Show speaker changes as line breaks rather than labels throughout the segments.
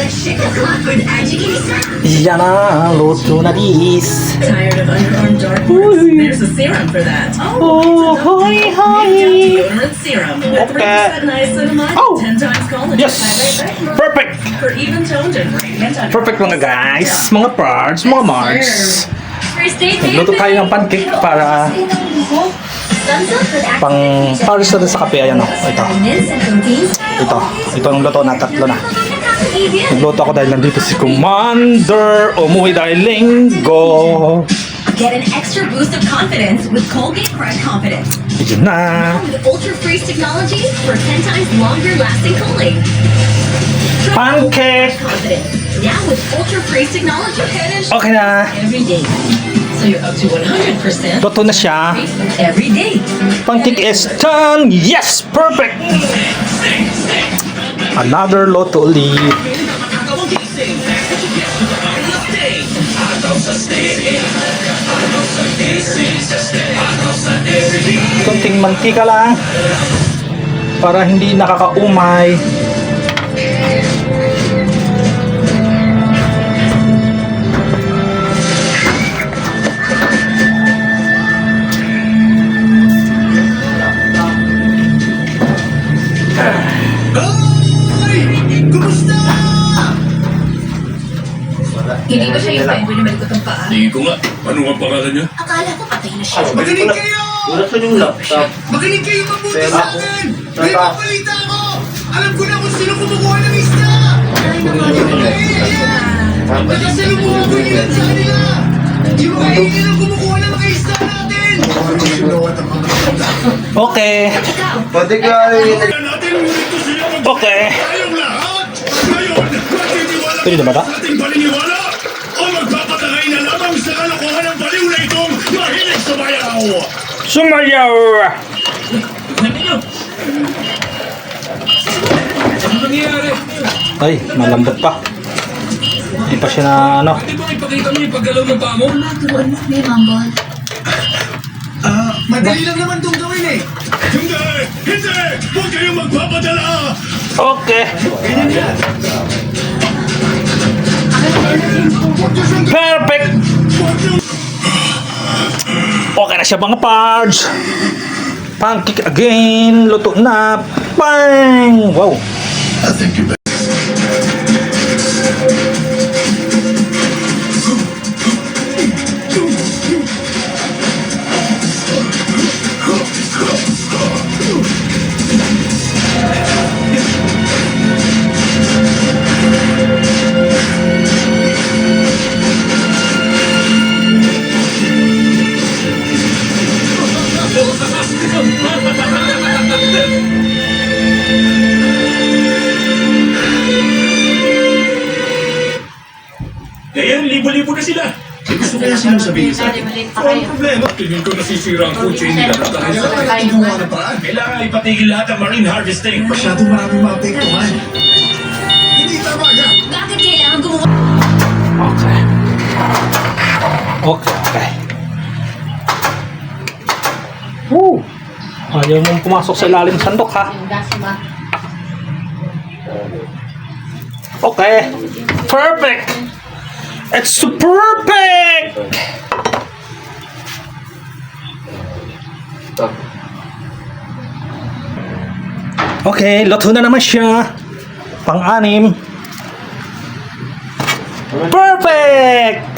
Let's shake the clock with Ajiki Sam.
Yan na, luto na dis.
Tired of underarm darkness? There's a serum for that.
Oh, hi, hi.
Deodorant serum with
Okay.
3% niacinamide,
Oh.
10 times collagen.
Yes, perfect.
For even radiant underarms.
Perfect mga guys, mga parts, mga marks. Nagluto tayo ng pancake para pang pares na sa kape. Ayan o, ito. Ito, ito ang luto na, tatlo na. Nagluto ako dahil nandito si Commander. Umuwi dahil linggo.
Get an extra boost of confidence with Colgate Crush Confidence.
Yun na.
With Ultra Freeze technology for 10 times longer lasting cooling.
Pancake.
Confidence. Now with Ultra Freeze technology.
Okay na.
Every day. So you're up to 100%
Luto na siya.
every day.
Pancake is done. Yes, perfect. Another luto ulit. Kunting mantika lang para hindi nakakaumay.
Tingin ko nga, ano ang pangalan niya?
Akala ko patay na siya.
Makinig kayo!
Wala sa yung laptop.
Makinig kayo mabuti sa akin! May pabalita ako! Alam ko na kung sino kumukuha ng isda!
Ay, nakalimutan ko siya.
Nakasalumuha ko nila sa kanila! Yung mga hindi lang kumukuha ng mga isda natin!
Okay.
Pwede kayo.
Okay. Pwede na ba?
Sumayaw!
Ay, malambot pa. Hindi pa siya na ano.
Ba ipakita mo yung paggalaw ng paa mo?
Turuan mo kami, Mambol.
Ah, madali lang naman itong gawin eh!
Hindi! Hindi! Huwag kayong magpapadala!
Okay. Na siya mga parts. Pancake again. Luto na. Bang! Wow.
I think you sabihin sa akin. Ang problema, tingin ko nasisira ang kutsi nila dahil sa
ginawa ng paraan.
Kailangan ipatigil lahat ang marine harvesting.
Masyadong maraming maapektuhan. Hindi tama yan!
Bakit kailangan gumawa?
Okay. Okay, okay. Woo! Ayaw mong pumasok sa ilalim ng sandok ha. Okay. Perfect! It's so perfect! Okay, luto na naman siya. Pang-anim. Perfect!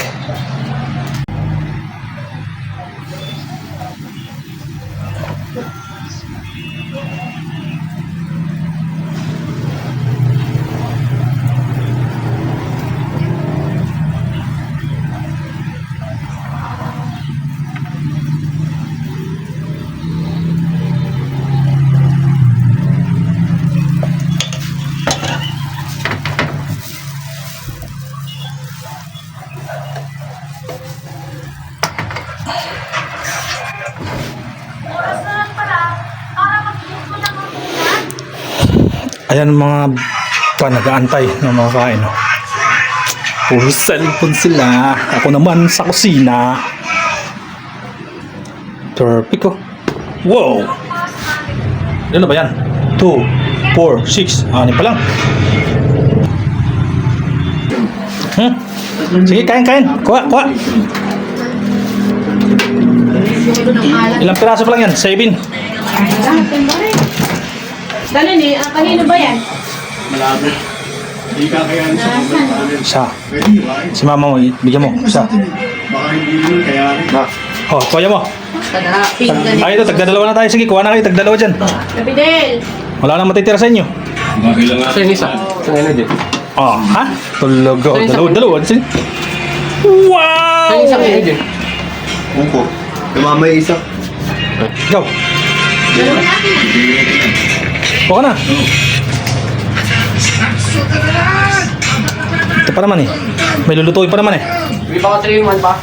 Ayan mga pa nag-aantay ng mga kain. No? Puro cellphone sila. Ako naman sa kusina. Perfect ko. Wow! Ano ba yan? 2, 4, 6, 6 pa lang. Hmm? Sige, kain, kain. Kuha, kuha. Ilang piraso pa lang yan?
7. Ganun eh, ah, kanino ba yan?
Malabo. Hindi kakayanin sa
Nasaan?
pagkakas.
Si mama mo, bigyan mo. Isa. Eh.
Baka hindi mo kayanin. Ha?
Oh, kuya mo.
Tada, pink na
Ay, ito, tagdadalawa na tayo. Sige, kuha na kayo, tagdalawa dyan.
Lapidel!
Wala nang matitira sa inyo.
Bakit lang Sa
isa. Sa na dyan.
Oh, ha? Tulog. Oh, dalawa, dalawa. Sige.
Sa Wow! isa kayo dyan.
Ungko. Yung mama yung isa.
Ikaw. Dalawa na akin ah ka na. Ito pa naman eh. May lulutuin pa naman eh.
May baka 3 in 1 pa.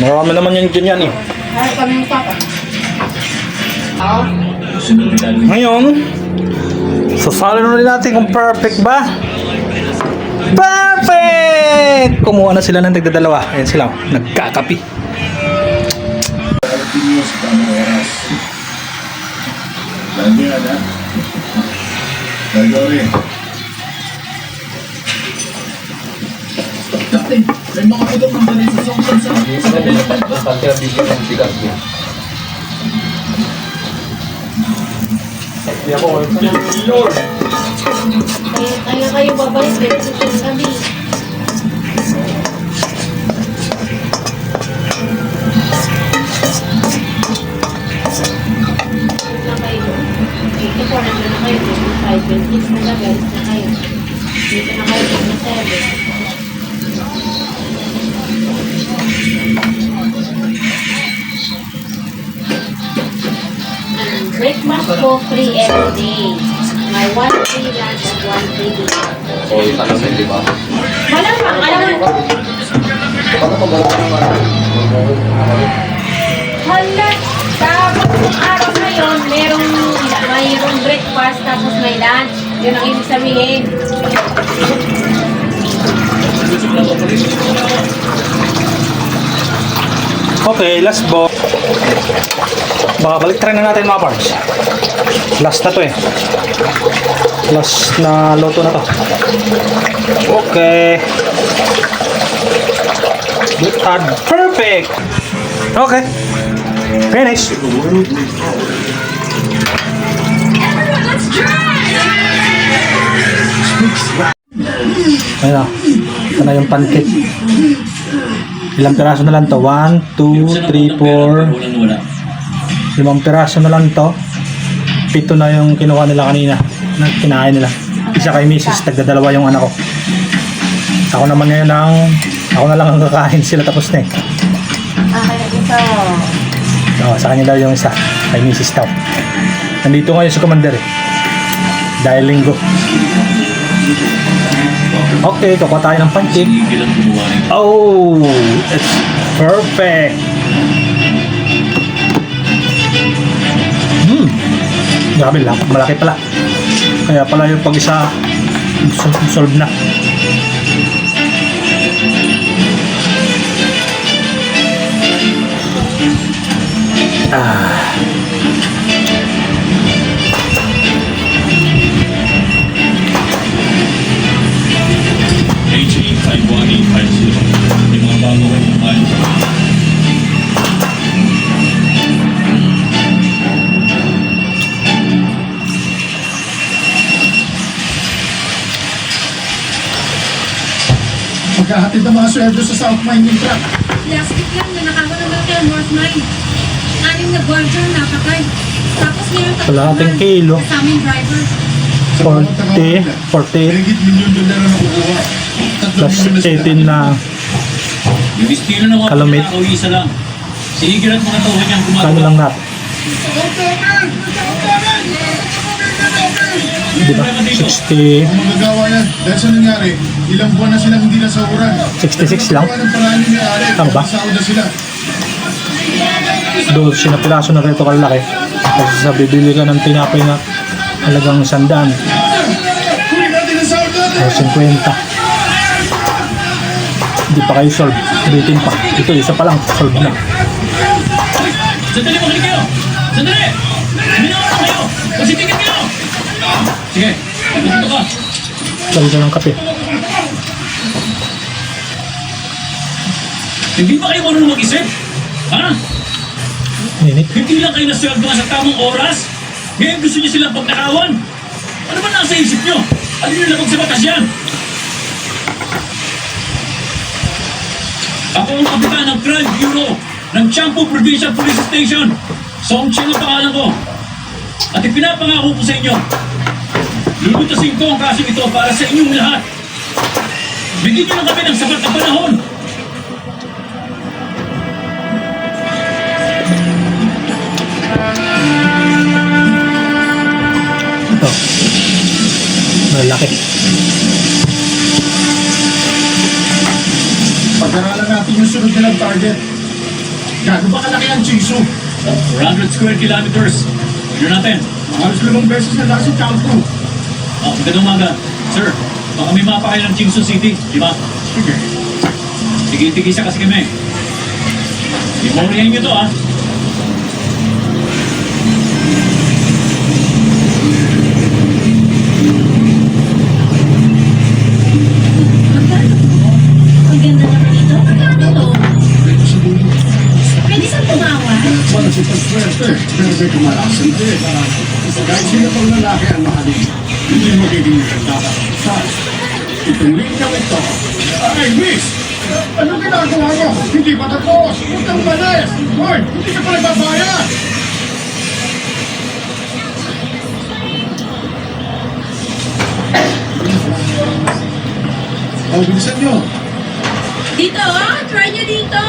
Marami naman yan dyan yan eh.
Ay, kami yung papa. Ako?
Ngayon, sasali na rin natin kung perfect ba. Perfect! Kumuha na sila ng tagdadalawa. Ayan sila, oh, nagkakapi.
Pinos, tamang Gagawin. Dati, may mga ng bali sa songsan sa sa development ba?
Pati ang niya. Hindi ako.
Lord!
Kaya, kayo babalik. Pero susunod kami. 5, 26 na siya guys, na kayo. Dito na kayo, 27. Breakfast po free every day. May 1 free lunch and 1 free dinner.
So, isa na di ba?
Wala pa, alam mo.
Paano pa ba?
Hala! Araw na yun, merong, mayroong breakfast tapos may lunch. Yun ang ibig sabihin.
Okay, last bo. Baka balik try na natin mga parts. Last na to eh. Last na loto na to. Okay. Good and perfect. Okay. Finish.
Everyone, let's try!
Ayun na. Ito na yung pancake. Ilang piraso na lang to? 1, 2, 3, 4. Limang piraso na lang to. Pito na yung kinuha nila kanina. Na kinain nila. Isa kay Mrs. Tagdadalawa yung anak ko. Ako naman ngayon ang ako na lang ang kakain sila tapos na eh. Oo, sa kanya daw yung isa. Kay Mrs. daw. Nandito ngayon si Commander eh. Dahil linggo. Okay, kukuha tayo ng pancake. Oh, it's perfect. Hmm. Grabe malaki pala. Kaya pala yung pag isa sol- solve na. Ah.
HE 51850. Yung mga bago ko kumain sa
sweldo sa South Mining Truck.
Last week lang, nanakawan naman kayo North Mine. Anim na guardian napatay. Tapos ngayon tatlo
Kalahating kilo.
Kasaming driver.
40, 40
Higit milyon dolar na nakukuha. Tatlong
plus
milyon na sila.
18 na
Yung estilo ng mga
Kalumit.
tao, isa lang. Sinigil at mga tao niyang
kano
gumagawa.
lang natin. Di ba? 60,
Ang magagawa yan, dahil sa nangyari, ilang buwan na silang hindi nasahuran.
66 lang.
Gawa ng paraan ni Ari,
Tama ba?
sahod na sila.
Doon sinapiraso na rito kalaki. Kasi sa bibili ka ng tinapay na halagang sandaan o 50. Hindi pa kayo solve. Ulitin pa. Ito, isa pa lang. Solve na.
Sandali, makinig kayo! Sandali! Minawa na kayo! Pasitikin kayo! Sige, dito ka.
Na ng kape.
Hindi ba kayo marunong mag-isip? Ha? Hindi lang kayo nasweldo sa tamang oras? Ngayon gusto niyo silang pagnakawan? Ano ba nasa isip niyo? Ano niyo labag sa batas yan? Ako ang kapitan ng Crime Bureau ng Champu Provincial Police Station. Song Ching ang pangalan ko. At ipinapangako ko sa inyo, lulutasin ko ang kaso ito para sa inyong lahat. Bigyan niyo lang kami sapat na panahon.
Pag-aralan natin yung sunod nilang target. Gago ba kalaki ang chiso?
400 square kilometers. Yun natin.
Halos limang beses na nasa Champu.
Oh, magandang umaga. Sir, baka may mapa kayo ng Jingson City, di ba?
Sige.
Tigil-tigisa kasi kami. Memoryahin nyo to, ah.
Paswerte, pero may kumalasan din. Kahit sino pang lalaki ang mahalin, hindi magiging maganda. Sa itong linyang ito, ay miss! Anong ginagawa mo? Hindi pa tapos! Huwag kang malis! Hoy, hindi ka pa nagbabayad! Oh, bilisan nyo!
Dito, oh. Try nyo dito.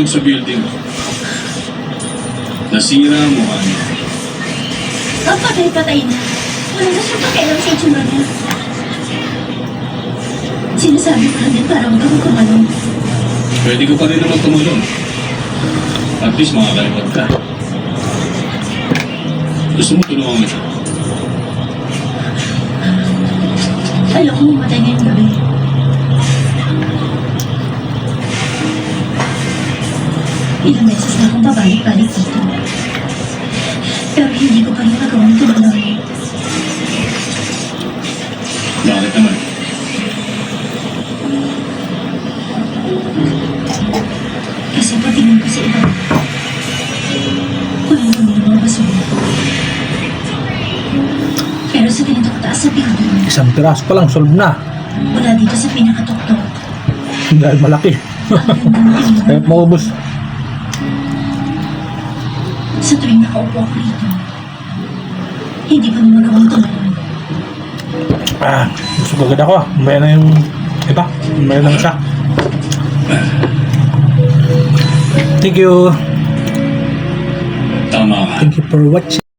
Nahulog sa building. Nasira ang mukha niya.
Ang patay-patay na. Wala na siyang pakialam sa itsura niya. Sinasabi ko lang din para huwag ako kumalong.
Pwede ko pa rin naman tumulong. At least makakalipad ka. Gusto mo tulungan kita?
Ayoko mamatay ngayong gabi. Ilang beses na akong babalik-balik dito. Pero hindi ko pa rin nagawang tumulong.
Bakit naman?
Kasi patingin ko sa iba. Walang dumi ng mga basura. Pero sa ganito kataas sa building,
Isang piraso pa lang, solve na.
wala dito sa pinakatuktok.
Dahil malaki. Kahit maubos.
Sa tuwing nakaupo ako rito, hindi ko na magawang tumalon.
Ah, gusto ko agad ako ah. May na yung iba. May na isa. Thank you.
Tama ka.
Thank you for watching.